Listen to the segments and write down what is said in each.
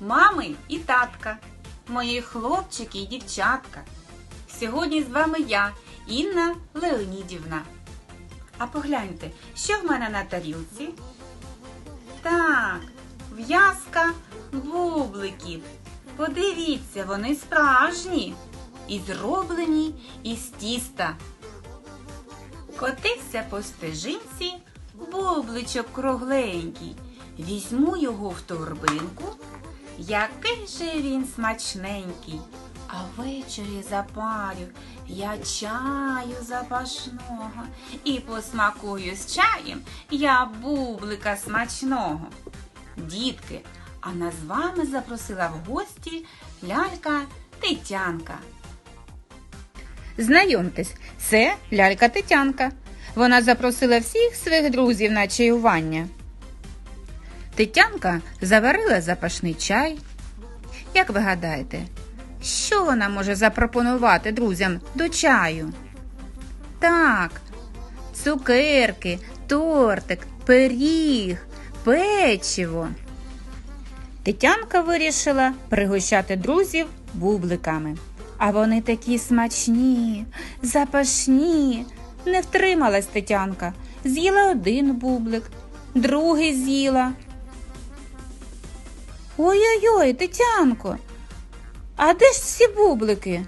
мами і татка, мої хлопчики і дівчатка. Сьогодні з вами я, Інна Леонідівна. А погляньте, що в мене на тарілці? Так, в'язка бубликів. Подивіться, вони справжні і зроблені із тіста. Котився по стежинці бубличок кругленький. Візьму його в торбинку. Який же він смачненький. А ввечері запарю я чаю запашного і посмакую з чаєм я бублика смачного. Дітки, а нас вами запросила в гості лялька Тетянка. Знайомтесь, це лялька Тетянка. Вона запросила всіх своїх друзів на чаювання. Тетянка заварила запашний чай. Як ви гадаєте, що вона може запропонувати друзям до чаю? Так, цукерки, тортик, пиріг, печиво. Тетянка вирішила пригощати друзів бубликами. А вони такі смачні, запашні. Не втрималась Тетянка. З'їла один бублик, другий з'їла. Ой-ой-ой, Тетянко, а де ж всі бублики?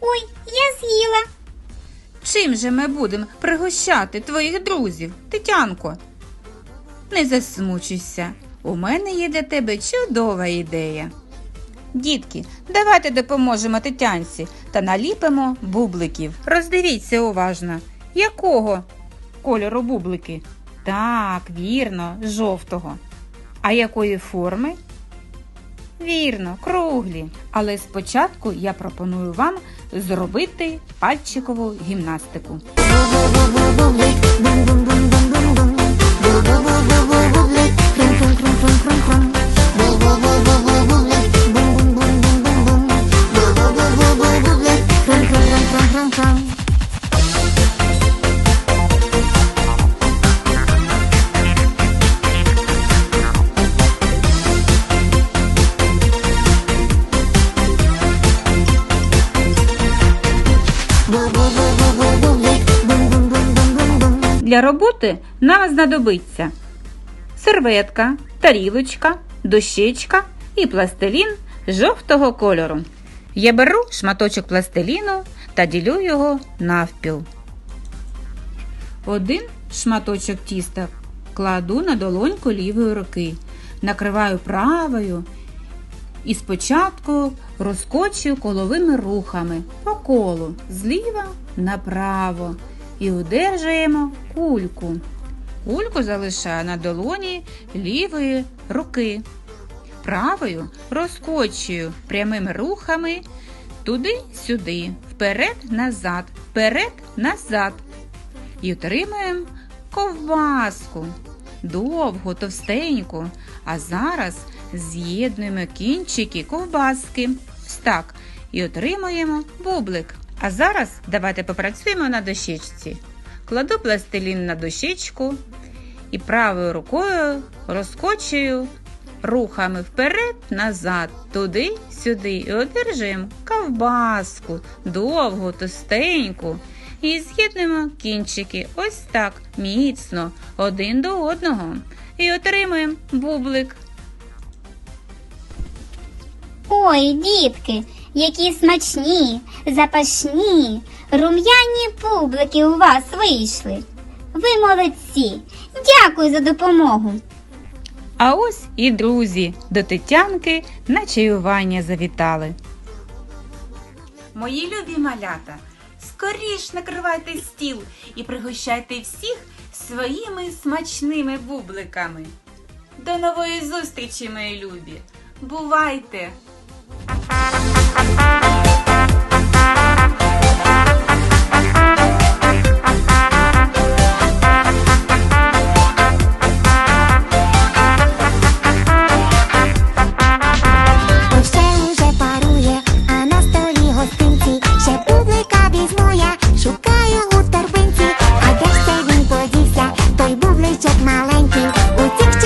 Ой, я з'їла. Чим же ми будемо пригощати твоїх друзів, Тетянко? Не засмучуйся. У мене є для тебе чудова ідея. Дітки, давайте допоможемо Тетянці та наліпимо бубликів. Роздивіться уважно, якого кольору бублики? Так, вірно, жовтого. А якої форми? Вірно, круглі. Але спочатку я пропоную вам зробити пальчикову гімнастику. Для роботи нам знадобиться серветка, тарілочка, дощечка і пластилін жовтого кольору. Я беру шматочок пластиліну та ділю його навпіл. Один шматочок тіста кладу на долоньку лівої руки, накриваю правою і спочатку розкочую коловими рухами по колу зліва направо і удержуємо кульку. Кульку залишаю на долоні лівої руки. Правою розкочую прямими рухами туди-сюди, вперед-назад, вперед-назад. І отримуємо ковбаску. Довгу, товстеньку. А зараз з'єднуємо кінчики ковбаски. Так. І отримуємо бублик. А зараз давайте попрацюємо на дощечці. Кладу пластилін на дощечку і правою рукою розкочую рухами вперед-назад, туди-сюди. І одержуємо ковбаску, довгу, тостеньку. І з'єднуємо кінчики ось так міцно один до одного. І отримуємо бублик. Ой, дітки, які смачні, запашні, рум'яні публики у вас вийшли. Ви молодці. Дякую за допомогу. А ось і друзі до Тетянки на чаювання завітали. Мої любі малята, скоріш накривайте стіл і пригощайте всіх своїми смачними бубликами. До нової зустрічі, мої любі! Бувайте! 蓝天，我在家。